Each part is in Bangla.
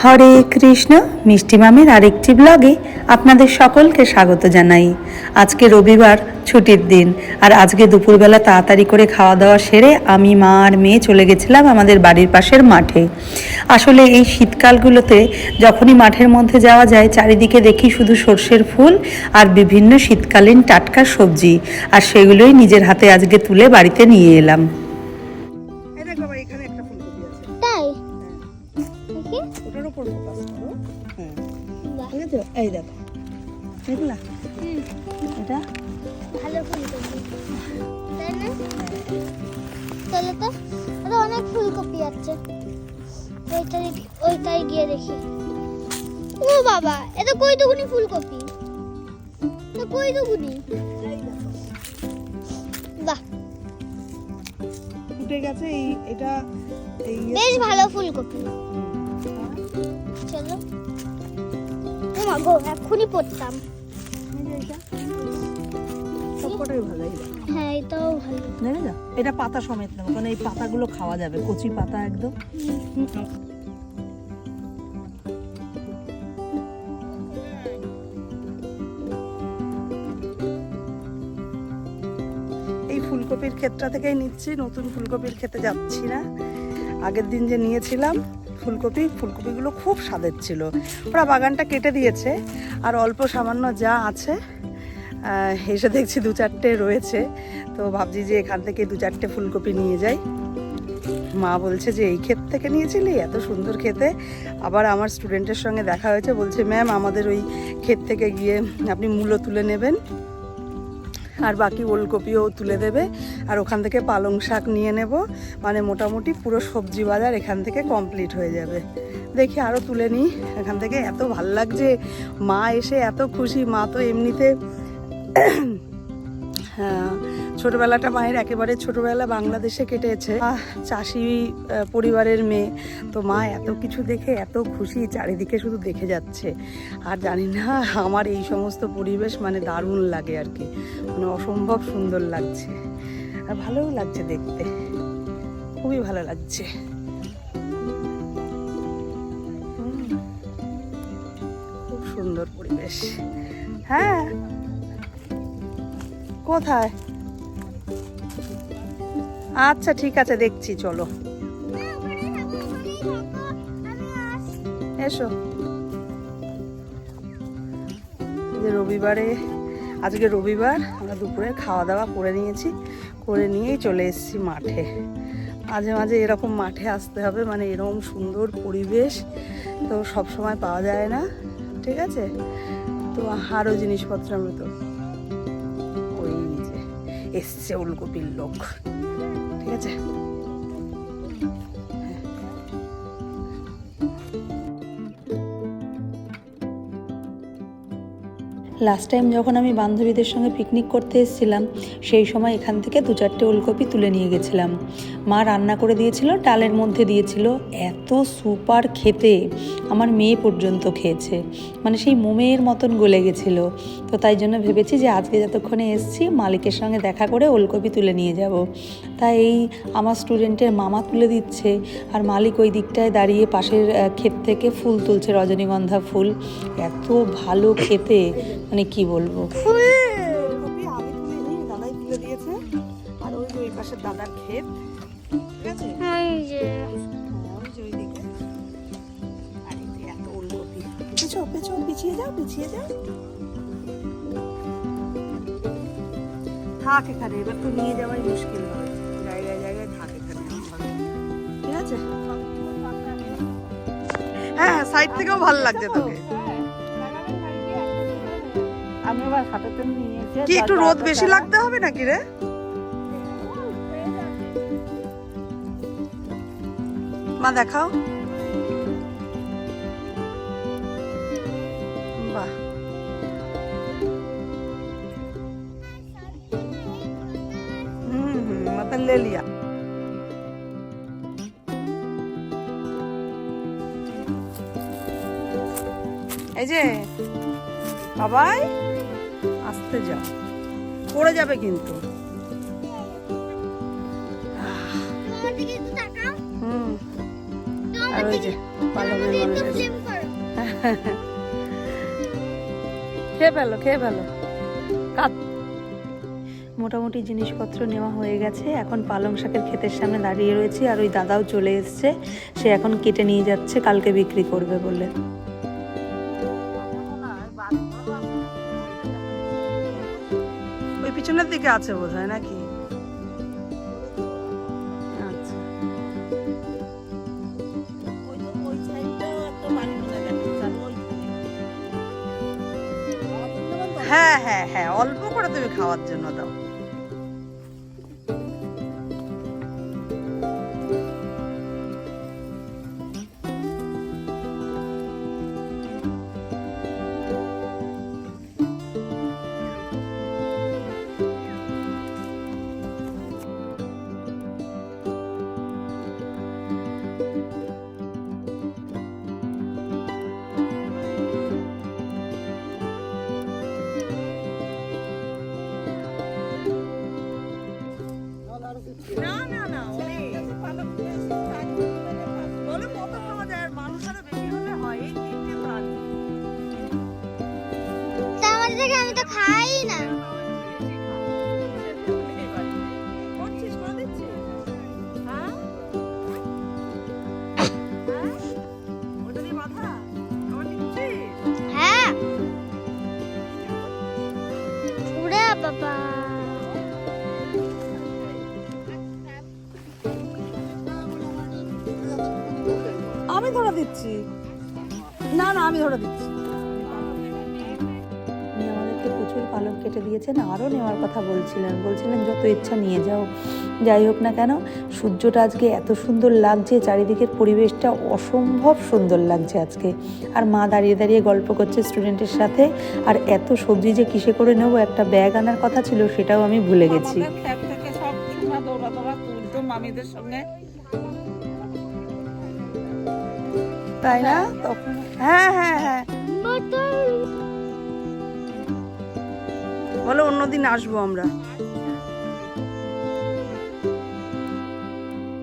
হরে কৃষ্ণ, মিষ্টি মামের আরেকটি ব্লগে আপনাদের সকলকে স্বাগত জানাই। আজকে রবিবার, ছুটির দিন, আর আজকে দুপুরবেলা তাড়াতাড়ি করে খাওয়া দাওয়া সেরে আমি মা আর মেয়ে চলে গেছিলাম আমাদের বাড়ির পাশের মাঠে। আসলে এই শীতকালগুলোতে যখনই মাঠের মধ্যে যাওয়া যায়, চারিদিকে দেখি শুধু সর্ষের ফুল আর বিভিন্ন শীতকালীন টাটকা সবজি, আর সেগুলোই নিজের হাতে আজকে তুলে বাড়িতে নিয়ে এলাম। এই দেখো। দেখলা? এটা? ভালো ফুলকপি তাই না? চলো তো আরে অনেক ফুলকপি আছে। ওইটাই ওইটাই গিয়ে দেখি। ও বাবা এটা কই দুগুনি ফুলকপি? এটা কই দুগুনি বাহ। ফুটে গেছে এই এটা বেশ ভালো ফুলকপি। চলো। ও গো এক্ষুনি পড়তাম। হ্যাঁ এটাও ভালো। এটা পাতা সমেত নেব কারণ এই পাতাগুলো খাওয়া যাবে কচি পাতা একদম। এই ফুলকপির ক্ষেতটা থেকেই নিচ্ছি নতুন ফুলকপির খেতে যাচ্ছি না। আগের দিন যে নিয়েছিলাম ফুলকপি, ফুলকপিগুলো খুব স্বাদের ছিল। ওরা বাগানটা কেটে দিয়েছে, আর অল্প সামান্য যা আছে এসে দেখছি দু চারটে রয়েছে। তো ভাবছি যে এখান থেকে দু চারটে ফুলকপি নিয়ে যাই। মা বলছে যে, এই ক্ষেত থেকে নিয়েছিলি? এত সুন্দর খেতে। আবার আমার স্টুডেন্টের সঙ্গে দেখা হয়েছে, বলছে ম্যাম আমাদের ওই ক্ষেত থেকে গিয়ে আপনি মূলো তুলে নেবেন। আর বাকি ওলকপিও তুলে দেবে। আর ওখান থেকে পালং শাক নিয়ে নেব। মানে মোটামুটি পুরো সবজি বাজার এখান থেকে কমপ্লিট হয়ে যাবে। দেখি আরও তুলে নিই। এখান থেকে এত ভালো লাগছে। মা এসে এত খুশি। মা তো এমনিতে হ্যাঁ, ছোটবেলাটা মায়ের একেবারে ছোটবেলা বাংলাদেশে কেটেছে। চাষি পরিবারের মেয়ে। তো মা এত কিছু দেখে এত খুশি, চারিদিকে শুধু দেখে যাচ্ছে। আর জানি না, আমার এই সমস্ত পরিবেশ মানে দারুণ লাগে আর কি। মানে অসম্ভব সুন্দর লাগছে। আর ভালোও লাগছে দেখতে। খুবই ভালো লাগছে। খুব সুন্দর পরিবেশ। হ্যাঁ? কোথায়? আচ্ছা ঠিক আছে, দেখছি, চলো। এসো। রবিবারে, আজকে রবিবার, আমরা দুপুরে খাওয়া দাওয়া করে নিয়েছি, করে নিয়েই চলে এসেছি মাঠে। মাঝে মাঝে এরকম মাঠে আসতে হবে মানে এরকম সুন্দর পরিবেশ তো সব সময় পাওয়া যায় না, ঠিক আছে? তো আরও জিনিসপত্র আমরা তো ওই যে, এসছে ওলকপির লোক। আছে লাস্ট টাইম যখন আমি বান্ধবীদের সঙ্গে পিকনিক করতে এসেছিলাম, সেই সময় এখান থেকে দু চারটে ওলকপি তুলে নিয়ে গেছিলাম। মা রান্না করে দিয়েছিল, ডালের মধ্যে দিয়েছিল। এত সুপার খেতে আমার মেয়ে পর্যন্ত খেয়েছে। মানে সেই মোমের মতন গলে গেছিল। তো তাই জন্য ভেবেছি যে আজকে যতক্ষণে এসছি, মালিকের সঙ্গে দেখা করে ওলকপি তুলে নিয়ে যাব। তাই এই আমার স্টুডেন্টের মামা তুলে দিচ্ছে। আর মালিক ওই দিকটায় দাঁড়িয়ে পাশের ক্ষেত থেকে ফুল তুলছে, রজনীগন্ধা ফুল। এত ভালো খেতে মানে কি বলব? পেছো পেছো পিছিয়ে যাও পিছিয়ে যাও। থাক এখানে এবার তো নিয়ে যাওয়াই মুশকিল হবে। জায়গায় জায়গায় থাক এখানে। ঠিক আছে? হ্যাঁ সাইড থেকেও ভালো লাগছে তোকে। আমি আবার হাঁটাতে নিয়ে কি একটু রোদ বেশি লাগতে হবে নাকি রে? মা দেখাও। ले लिया এই যে বাবাই আসতে যাও পড়ে যাবে কিন্তু আমার দিকে একটু তাকাও হুম আর ওই যে পালনের একটু মানুষ flame করো। খেয়ে ফেলো খেয়ে ফেলো কাট মোটামুটি জিনিসপত্র নেওয়া হয়ে গেছে। এখন পালং শাকের ক্ষেতের সামনে দাঁড়িয়ে রয়েছি আর ওই দাদাও চলে এসছে। সে এখন কেটে নিয়ে যাচ্ছে কালকে বিক্রি করবে বলে। ওই পিছনের দিকে আছে বোধ হয় নাকি? আচ্ছা। হ্যাঁ হ্যাঁ হ্যাঁ অল্প করে তুমি খাওয়ার জন্য দাও। আমি তো খাই না। হ্যাঁ। আমি ধরে দিচ্ছি। না না আমি ধরে দিচ্ছি। প্রচুর পালক কেটে দিয়েছেন আরও নেওয়ার কথা বলছিলেন। বলছিলেন যত ইচ্ছা নিয়ে যাও। যাই হোক না কেন সূর্যটা আজকে এত সুন্দর লাগছে চারিদিকের পরিবেশটা অসম্ভব সুন্দর লাগছে আজকে। আর মা দাঁড়িয়ে দাঁড়িয়ে গল্প করছে স্টুডেন্টের সাথে আর এত সবজি যে কিসে করে নেব একটা ব্যাগ আনার কথা ছিল সেটাও আমি ভুলে গেছি। মামিদের সঙ্গে তাই না? তখন হ্যাঁ হ্যাঁ হ্যাঁ। বোতল। বলো অন্যদিন আসব আমরা।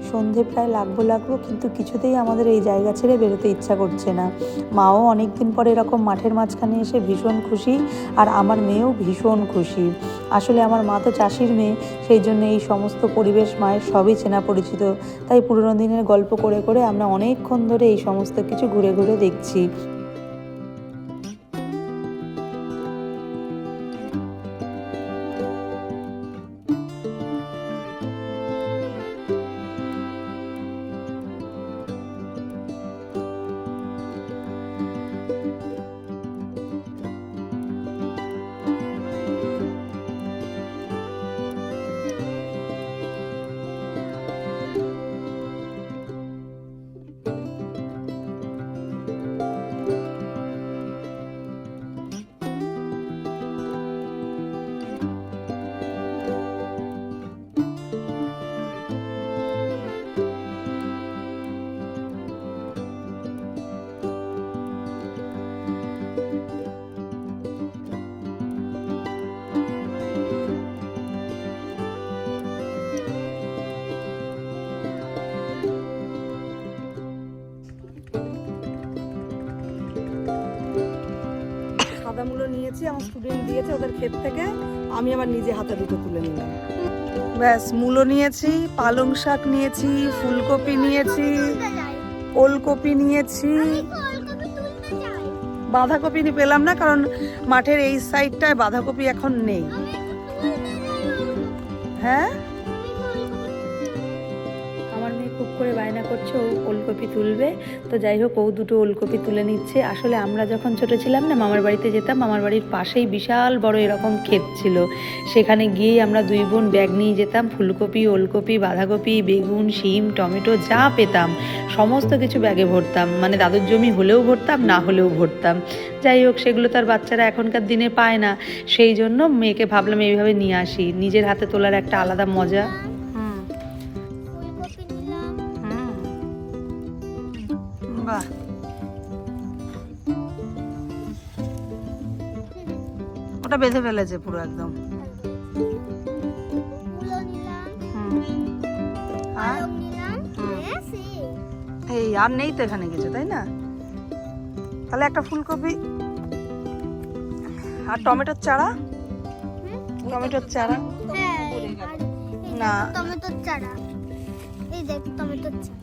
সন্ধে প্রায় লাগবো লাগবো, কিন্তু কিছুতেই আমাদের এই জায়গা ছেড়ে বেরোতে ইচ্ছা করছে না। মাও অনেক দিন পরে এরকম মাঠের মাঝখানে এসে ভীষণ খুশি, আর আমার মেয়েও ভীষণ খুশি। আসলে আমার মা তো চাষির মেয়ে, সেই জন্য এই সমস্ত পরিবেশ মায়ের সবই চেনা পরিচিত। তাই পুরনো দিনের গল্প করে করে আমরা অনেকক্ষণ ধরে এই সমস্ত কিছু ঘুরে ঘুরে দেখছি। দিয়েছে ওদের ক্ষেত থেকে, আমি আমার নিজে হাতে দুটো তুলে নিলাম। ব্যাস, মূলো নিয়েছি, পালং শাক নিয়েছি, ফুলকপি নিয়েছি, ওলকপি নিয়েছি। বাঁধাকপি পেলাম না, কারণ মাঠের এই সাইডটায় বাঁধাকপি এখন নেই। হ্যাঁ? করে বায়না করছে, ও ওলকপি তুলবে। তো যাই হোক, ও দুটো ওলকপি তুলে নিচ্ছে। আসলে আমরা যখন ছোট ছিলাম না, মামার বাড়িতে যেতাম, মামার বাড়ির পাশেই বিশাল বড় এরকম ক্ষেত ছিল। সেখানে গিয়েই আমরা দুই বোন ব্যাগ নিয়ে যেতাম। ফুলকপি, ওলকপি, বাঁধাকপি, বেগুন, শিম, টমেটো, যা পেতাম। সমস্ত কিছু ব্যাগে ভরতাম। মানে দাদুর জমি হলেও ভরতাম, না হলেও ভরতাম। যাই হোক, সেগুলো তার বাচ্চারা এখনকার দিনে পায় না। সেই জন্য মেয়েকে ভাবলাম এইভাবে নিয়ে আসি। নিজের হাতে তোলার একটা আলাদা মজা। ওটা বেঁধে ফেলেছে পুরো একদম। এই। আর নেই তো এখানে কিছু, তাই না? তাহলে একটা ফুলকপি আর টমেটোর চারা? টমেটোর চারা? না। টমেটোর চারা এই দেখ, টমেটোর চারা।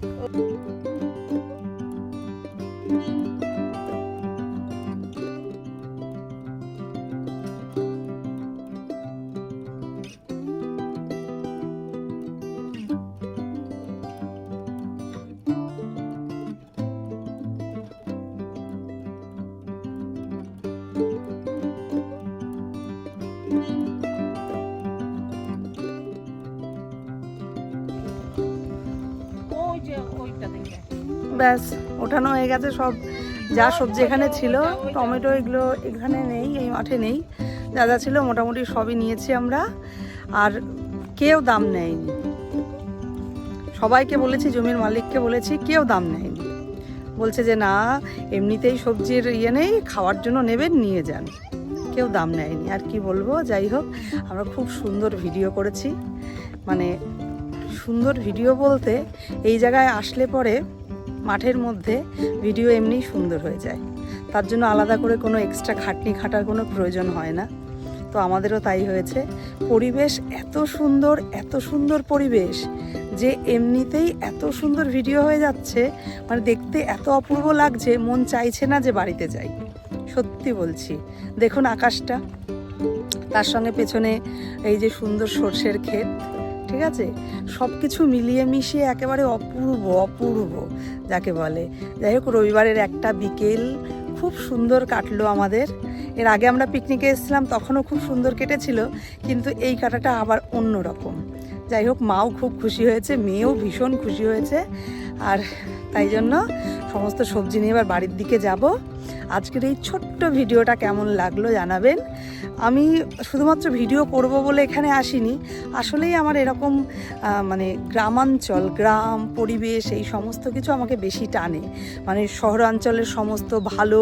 ব্যাস, ওঠানো হয়ে গেছে সব। যা সবজি এখানে ছিল, টমেটো এগুলো এখানে নেই, এই মাঠে নেই। যা যা ছিল মোটামুটি সবই নিয়েছি আমরা। আর কেউ দাম নেয়নি। সবাইকে বলেছি, জমির মালিককে বলেছি, কেউ দাম নেয়নি। বলছে যে, না, এমনিতেই সবজির ইয়ে নেই, খাওয়ার জন্য নেবেন, নিয়ে যান। কেউ দাম নেয়নি। আর কি বলব, যাই হোক, আমরা খুব সুন্দর ভিডিও করেছি। মানে সুন্দর ভিডিও বলতে, এই জায়গায় আসলে পরে মাঠের মধ্যে ভিডিও এমনিই সুন্দর হয়ে যায়। তার জন্য আলাদা করে কোনো এক্সট্রা খাটনি খাটার কোনো প্রয়োজন হয় না। তো আমাদেরও তাই হয়েছে। পরিবেশ এত সুন্দর এত সুন্দর পরিবেশ যে এমনিতেই এত সুন্দর ভিডিও হয়ে যাচ্ছে। মানে দেখতে এত অপূর্ব লাগছে, মন চাইছে না যে বাড়িতে যাই। সত্যি বলছি। দেখুন আকাশটা। তার সঙ্গে পেছনে এই যে সুন্দর সর্ষের ক্ষেত। ঠিক আছে? সব কিছু মিলিয়ে মিশিয়ে একেবারে অপূর্ব অপূর্ব, যাকে বলে। যাই হোক, রবিবারের একটা বিকেল খুব সুন্দর কাটলো আমাদের। এর আগে আমরা পিকনিকে এসেছিলাম, তখনও খুব সুন্দর কেটেছিল, কিন্তু এই কাটাটা আবার অন্য রকম। যাই হোক, মাও খুব খুশি হয়েছে, মেয়েও ভীষণ খুশি হয়েছে। আর তাই জন্য সমস্ত সবজি নিয়ে এবার বাড়ির দিকে যাব। আজকের এই ছোট্ট ভিডিওটা কেমন লাগল জানাবেন। আমি শুধুমাত্র ভিডিও করব বলে এখানে আসিনি। আসলেই আমার এরকম মানে গ্রামাঞ্চল, গ্রাম, পরিবেশ এই সমস্ত কিছু আমাকে বেশি টানে। মানে শহরাঞ্চলের সমস্ত ভালো,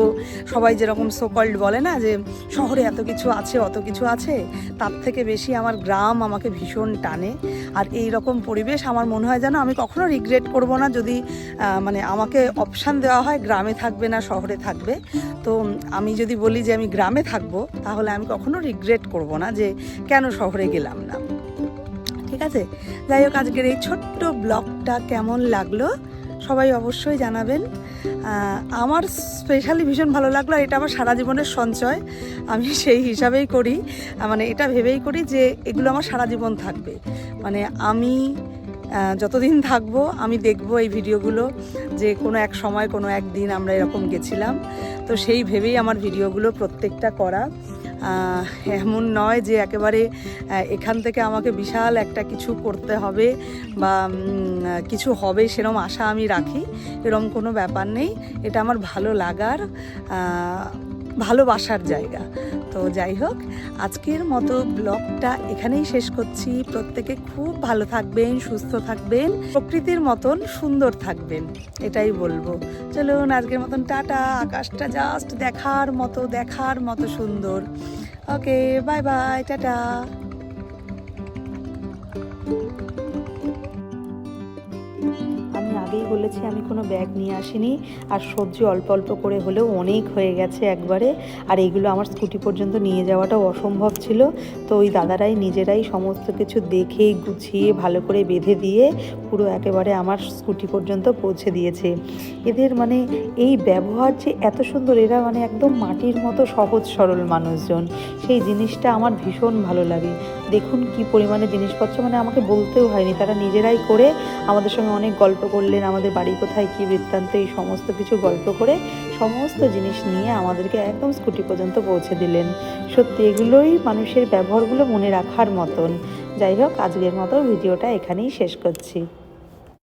সবাই যেরকম সোকল্ড বলে না যে শহরে এত কিছু আছে, অত কিছু আছে, তার থেকে বেশি আমার গ্রাম আমাকে ভীষণ টানে। আর এই রকম পরিবেশ আমার মনে হয় যেন আমি কখনো রিগ্রেট করব না যদি মানে আমাকে অপশান দেওয়া হয়, গ্রামে থাকবে না, শহরে থাকবে। তো আমি যদি বলি যে আমি গ্রামে থাকব, তাহলে আমি কখনো রিগ্রেট করব না যে কেন শহরে গেলাম না। ঠিক আছে? যাই হোক, আজকের এই ছোট্ট ব্লগটা কেমন লাগল সবাই অবশ্যই জানাবেন। আমার স্পেশালি ভীষণ ভালো লাগল এটা আমার সারা জীবনের সঞ্চয়। আমি সেই হিসাবেই করি। মানে এটা ভেবেই করি যে এগুলো আমার সারা জীবন থাকবে। মানে আমি যতদিন থাকব, আমি দেখব এই ভিডিওগুলো যে কোনো এক সময়, কোনো একদিন আমরা এরকম গেছিলাম। তো সেই ভেবেই আমার ভিডিওগুলো প্রত্যেকটা করা। এমন নয় যে একেবারে এখান থেকে আমাকে বিশাল একটা কিছু করতে হবে বা কিছু হবে সেরম আশা আমি রাখি। এরম কোনো ব্যাপার নেই। এটা আমার ভালো লাগার ভালোবাসার জায়গা। তো যাই হোক, আজকের মতো ব্লগটা এখানেই শেষ করছি। প্রত্যেকে খুব ভালো থাকবেন, সুস্থ থাকবেন, প্রকৃতির মতন সুন্দর থাকবেন, এটাই বলব। চলুন, আজকের মতন টাটা। আকাশটা জাস্ট দেখার মতো দেখার মতো সুন্দর। Okay bye bye tata. আগেই বলেছি, আমি কোনো ব্যাগ নিয়ে আসিনি। আর সবজি অল্প অল্প করে হলেও অনেক হয়ে গেছে একবারে। আর এইগুলো আমার স্কুটি পর্যন্ত নিয়ে যাওয়াটাও অসম্ভব ছিল। তো ওই দাদারাই নিজেরাই সমস্ত কিছু দেখে, গুছিয়ে, ভালো করে বেঁধে দিয়ে পুরো একেবারে আমার স্কুটি পর্যন্ত পৌঁছে দিয়েছে। এদের মানে এই ব্যবহার যে এত সুন্দর, এরা মানে একদম মাটির মতো সহজ সরল মানুষজন। সেই জিনিসটা আমার ভীষণ ভালো লাগে। দেখুন কি পরিমাণে জিনিসপত্র মানে আমাকে বলতেও হয়নি। তারা নিজেরাই করে আমাদের সঙ্গে অনেক গল্প করলেন আমাদের বাড়ি কোথায়, কী বৃত্তান্ত, এই সমস্ত কিছু গল্প করে সমস্ত জিনিস নিয়ে আমাদেরকে একদম স্কুটি পর্যন্ত পৌঁছে দিলেন। সত্যি এগুলোই মানুষের ব্যবহারগুলো মনে রাখার মতন। যাই হোক, আজকের মতো ভিডিওটা এখানেই শেষ করছি।